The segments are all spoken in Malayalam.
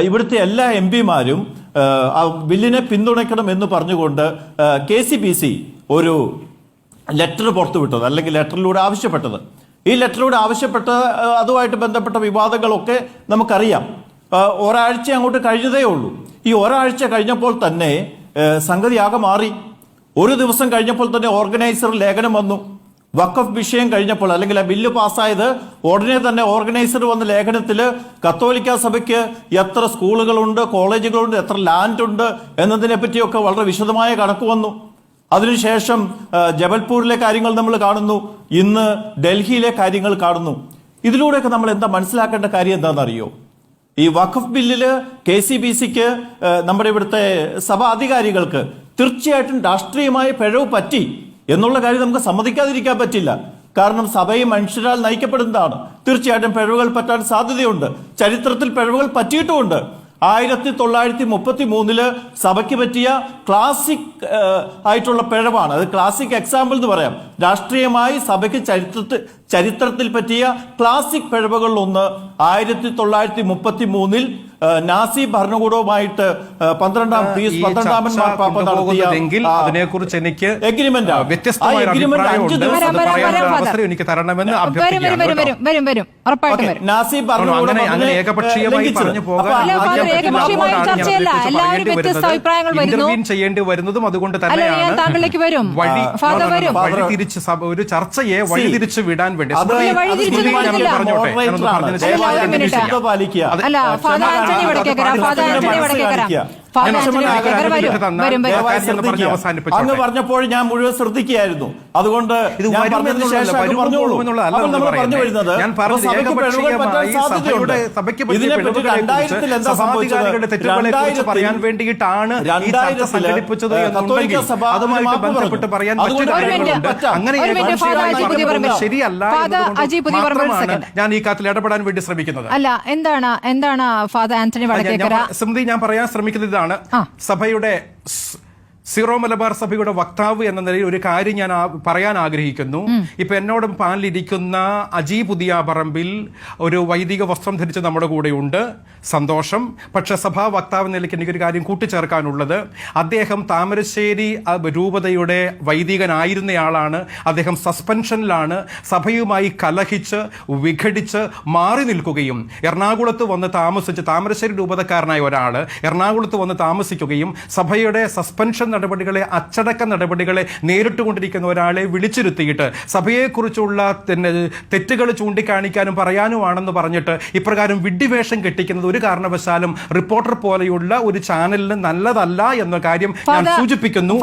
ഇവിടുത്തെ എല്ലാ എം പിമാരും ബില്ലിനെ പിന്തുണയ്ക്കണം എന്ന് പറഞ്ഞുകൊണ്ട് കെ സി ബി സി ഒരു ലെറ്റർ പുറത്തുവിട്ടത് അല്ലെങ്കിൽ ലെറ്ററിലൂടെ ആവശ്യപ്പെട്ടത്. ഈ ലെറ്ററിലൂടെ ആവശ്യപ്പെട്ട അതുമായിട്ട് ബന്ധപ്പെട്ട വിവാദങ്ങളൊക്കെ നമുക്കറിയാം. ഒരാഴ്ച അങ്ങോട്ട് കഴിഞ്ഞതേ ഉള്ളൂ. ഈ ഒരാഴ്ച കഴിഞ്ഞപ്പോൾ തന്നെ സംഗതിയാകെ മാറി. ഒരു ദിവസം കഴിഞ്ഞപ്പോൾ തന്നെ ഓർഗനൈസർ ലേഖനം വന്നു. വഖഫ് വിഷയം കഴിഞ്ഞപ്പോൾ അല്ലെങ്കിൽ ആ ബില്ല് പാസ്സായത് ഉടനെ തന്നെ ഓർഗനൈസർ വന്ന ലേഖനത്തിൽ കത്തോലിക്ക സഭയ്ക്ക് എത്ര സ്കൂളുകളുണ്ട് കോളേജുകളുണ്ട് എത്ര ലാൻഡ് ഉണ്ട് എന്നതിനെ പറ്റിയൊക്കെ വളരെ വിശദമായ കണക്ക് വന്നു. അതിനുശേഷം ജബൽപൂരിലെ കാര്യങ്ങൾ നമ്മൾ കാണുന്നു. ഇന്ന് ഡൽഹിയിലെ കാര്യങ്ങൾ കാണുന്നു. ഇതിലൂടെയൊക്കെ നമ്മൾ എന്താ മനസ്സിലാക്കേണ്ട കാര്യം എന്താണെന്നറിയോ? ഈ വഖഫ് ബില്ലിൽ കെ സി ബി സിക്ക് നമ്മുടെ ഇവിടുത്തെ സഭാധികാരികൾക്ക് തീർച്ചയായിട്ടും രാഷ്ട്രീയമായ പിഴവ് പറ്റി. എന്നുള്ള കാര്യം നമുക്ക് സമ്മതിക്കാതിരിക്കാൻ പറ്റില്ല. കാരണം സഭയെ മനുഷ്യരാൽ നയിക്കപ്പെടുന്നതാണ്. തീർച്ചയായിട്ടും പിഴവുകൾ പറ്റാൻ സാധ്യതയുണ്ട്. ചരിത്രത്തിൽ പിഴവുകൾ പറ്റിയിട്ടുമുണ്ട്. ആയിരത്തി തൊള്ളായിരത്തി മുപ്പത്തി മൂന്നിൽ സഭയ്ക്ക് പറ്റിയ ക്ലാസിക് ആയിട്ടുള്ള പിഴവാണ്. അത് ക്ലാസിക് എക്സാമ്പിൾ എന്ന് പറയാം. രാഷ്ട്രീയമായി സഭയ്ക്ക് ചരിത്രത്തിൽ ചരിത്രത്തിൽ പറ്റിയ ക്ലാസിക് പിഴവുകളിൽ ഒന്ന് ആയിരത്തി തൊള്ളായിരത്തി മുപ്പത്തി മൂന്നിൽ നാസി ഭരണകൂടവുമായിട്ട് പന്ത്രണ്ടാം പീസ് പന്ത്രണ്ടാം പന്ത്രണ്ടാമൻ മാർപ്പാപ്പ നടത്തിയ അതിനെക്കുറിച്ച് എനിക്ക് എഗ്രിമെന്റ്. വ്യത്യസ്തമായ അഭിപ്രായമുണ്ട് എനിക്ക് തരണമെന്ന് വരും വരും വരും. ചെയ്യേണ്ടി വരുന്നതും അതുകൊണ്ട് തന്നെയാണ്. താങ്കളിലേക്ക് വരും. വഴി. വഴി തിരിച്ച് സഭ- ഒരു ചർച്ചയെ വഴി തിരിച്ച് വിടാൻ വേണ്ടി. പറഞ്ഞോട്ടെ. അങ്ങ് പറഞ്ഞപ്പോൾ ഞാൻ മുഴുവൻ ശ്രദ്ധിക്കുകയായിരുന്നു. അതുകൊണ്ട് ഞാൻ പറഞ്ഞതിന് ശേഷം പറഞ്ഞോളൂ. നമ്മൾ പറഞ്ഞു വരുന്നത് സഭയ്ക്ക് പിഴവുകൾ പറ്റാൻ സാധ്യതയുണ്ട്. ഇതിനെപ്പറ്റി രണ്ടായിരത്തിൽ എന്താ പറയാൻ വേണ്ടിയിട്ടാണ് സംഘടിപ്പിച്ചത് കത്തോലിക്ക സഭ അതുമായിട്ട് ബന്ധപ്പെട്ട് പറയാൻ. അങ്ങനെ. ശരിയല്ല. ഞാൻ ഈ കാര്യത്തിൽ ഇടപെടാൻ വേണ്ടി ശ്രമിക്കുന്നത്. അല്ല എന്താണ് എന്താണ് ഫാദർ ആന്റണി സ്മൃതി ഞാൻ പറയാൻ ശ്രമിക്കുന്നത് ഇതാണ്. സഭയുടെ സീറോ മലബാർ സഭയുടെ വക്താവ് എന്ന നിലയിൽ ഒരു കാര്യം ഞാൻ പറയാൻ ആഗ്രഹിക്കുന്നു. ഇപ്പൊ എന്നോടും പാലിലിരിക്കുന്ന അജി പുതിയ പറമ്പിൽ ഒരു വൈദിക വസ്ത്രം ധരിച്ച് നമ്മുടെ കൂടെയുണ്ട്. സന്തോഷം. പക്ഷെ സഭാ വക്താവ് നിലയ്ക്ക് എനിക്കൊരു കാര്യം കൂട്ടിച്ചേർക്കാനുള്ളത്. അദ്ദേഹം താമരശ്ശേരി രൂപതയുടെ വൈദികനായിരുന്നയാളാണ്. അദ്ദേഹം സസ്പെൻഷനിലാണ് സഭയുമായി കലഹിച്ച് വിഘടിച്ച് മാറി നിൽക്കുകയും എറണാകുളത്ത് വന്ന് താമസിച്ച് താമരശ്ശേരി രൂപതക്കാരനായ ഒരാൾ എറണാകുളത്ത് വന്ന് താമസിക്കുകയും സഭയുടെ സസ്പെൻഷൻ നടപടികളെ അച്ചടക്ക നടപടികളെ നേരിട്ടുകൊണ്ടിരിക്കുന്ന ഒരാളെ വിളിച്ചിരുത്തിയിട്ട് സഭയെക്കുറിച്ചുള്ള തെറ്റുകൾ ചൂണ്ടിക്കാണിക്കാനും പറയാനുമാണെന്ന് പറഞ്ഞിട്ട് ഇപ്രകാരം വിഡ്ഢിവേഷം കെട്ടിക്കുന്നത് ഒരു കാരണവശാലും റിപ്പോർട്ടർ പോലെയുള്ള ഒരു ചാനലിന് നല്ലതല്ല എന്ന കാര്യം ഞാൻ സൂചിപ്പിക്കുന്നു.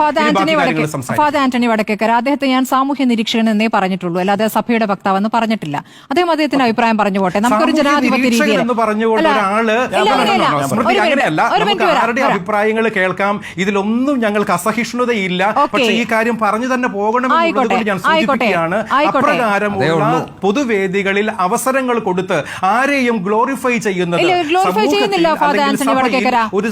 ഫാദർ ആന്റണി വടക്കേക്കർ അദ്ദേഹത്തെ ഞാൻ സാമൂഹ്യ നിരീക്ഷകൻ എന്നേ പറഞ്ഞിട്ടുള്ളൂ. അല്ലാതെ സഭയുടെ വക്താവെന്ന് പറഞ്ഞിട്ടില്ല. അദ്ദേഹം അദ്ദേഹത്തിന്റെ അഭിപ്രായം പറഞ്ഞു പോട്ടെ. നമുക്കൊരു ജനാധിപത്യ രീതിയിൽ. അഭിപ്രായങ്ങൾ കേൾക്കാം? ഇതിലൊന്നും ഞങ്ങൾക്ക് അസഹിഷ്ണുതയില്ല. പക്ഷേ ഈ കാര്യം പറഞ്ഞു തന്നെ പോകണമെന്നുള്ളത് ഞാൻ സൂചിപ്പിക്കുകയാണ്. അപ്രകാരമുള്ള പൊതുവേദികളിൽ അവസരങ്ങൾ കൊടുത്ത് ആരെയും ഗ്ലോറിഫൈ ചെയ്യുന്നത് ഒരു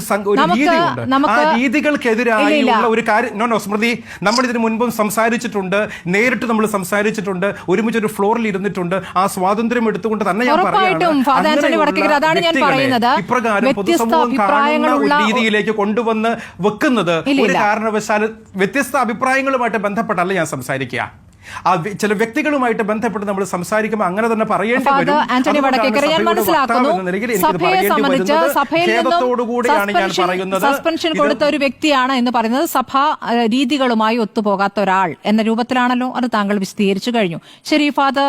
രീതികൾക്കെതിരായുള്ള ഒരു കാര്യം നോ നോ സ്മൃതി നമ്മൾ ഇതിനു മുൻപും സംസാരിച്ചിട്ടുണ്ട്. നേരിട്ട് നമ്മൾ സംസാരിച്ചിട്ടുണ്ട്. ഒരുമിച്ച് ഒരു ഫ്ലോറിൽ ഇരുന്നിട്ടുണ്ട്. ആ സ്വാതന്ത്ര്യം എടുത്തുകൊണ്ട് തന്നെ ഞാൻ പറയുന്നത്. ഇപ്രകാരം പൊതുസമൂഹം കാണുന്ന ഒരു രീതിയിലേക്ക് കൊണ്ടുവന്ന് വെക്കുന്നത് ഒരു. കാരണവശാലും വ്യത്യസ്ത അഭിപ്രായങ്ങളുമായിട്ട് ബന്ധപ്പെട്ടല്ല ഞാൻ സംസാരിക്കുക. ആ ചില വ്യക്തികളുമായിട്ട് ബന്ധപ്പെട്ട് നമ്മൾ സംസാരിക്കുമ്പോൾ അങ്ങനെ തന്നെ പറയേണ്ടി വരും. സസ്പെൻഷൻ കൊടുത്ത ഒരു വ്യക്തിയാണ് എന്ന് പറയുന്നത് സഭാ രീതികളുമായി ഒത്തുപോകാത്ത ഒരാൾ എന്ന രൂപത്തിലാണല്ലോ അത് താങ്കൾ വിശദീകരിച്ചു കഴിഞ്ഞു. ശരി ഫാദർ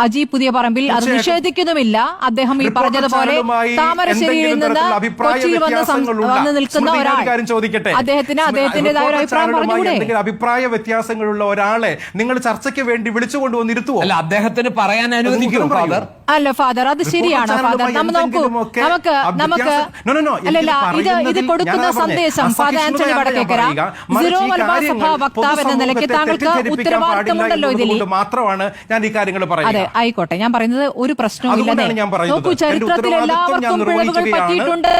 അജി പുതിയ പറമ്പിൽ അത്. നിഷേധിക്കുന്നുമില്ല. അദ്ദേഹം ഈ പറഞ്ഞതുപോലെ താമരശ്ശേരിയിൽ നിന്ന് കൊച്ചിയിൽ വന്ന് നിൽക്കുന്ന ഒരാൾ. അദ്ദേഹത്തിന് അദ്ദേഹത്തിന്റേതായ ഒരു അഭിപ്രായം പറഞ്ഞുകൂടെ? അഭിപ്രായ വ്യത്യാസങ്ങളുള്ള ഒരാളെ നിങ്ങൾ ചർച്ചയ്ക്ക് വേണ്ടി വിളിച്ചു കൊണ്ടുവന്ന് ഇരുത്തുവോ? അല്ല അദ്ദേഹത്തിന് പറയാൻ അനുവദിക്കും ഫാദർ അല്ല ഫാദർ അത് ശരിയാണ് ഫാദർ ചാനലുമായി നോക്കൂ നമുക്ക് നമുക്ക് അല്ലല്ല ഇത് ഇത് കൊടുക്കുന്ന സന്ദേശം ഫാദർ ആന്റണി വടക്കേക്കര. സിറോ മലബാർ സഭാ വക്താവ് എന്ന നിലയ്ക്ക് താങ്കൾക്ക് ഉത്തരവാദിത്തമുണ്ടല്ലോ ഇതിൽ മാത്രമാണ് ഞാൻ ഈ കാര്യങ്ങൾ അതെ പറയുന്നത് ആയിക്കോട്ടെ. ഞാൻ പറയുന്നത് ഒരു പ്രശ്നവും അതുകൊണ്ടാണ് ഞാൻ പറയുന്നത്. നോക്കൂ ചരിത്രത്തിൽ എല്ലാവർക്കും പിഴവുകൾ പറ്റിയിട്ടുണ്ട്.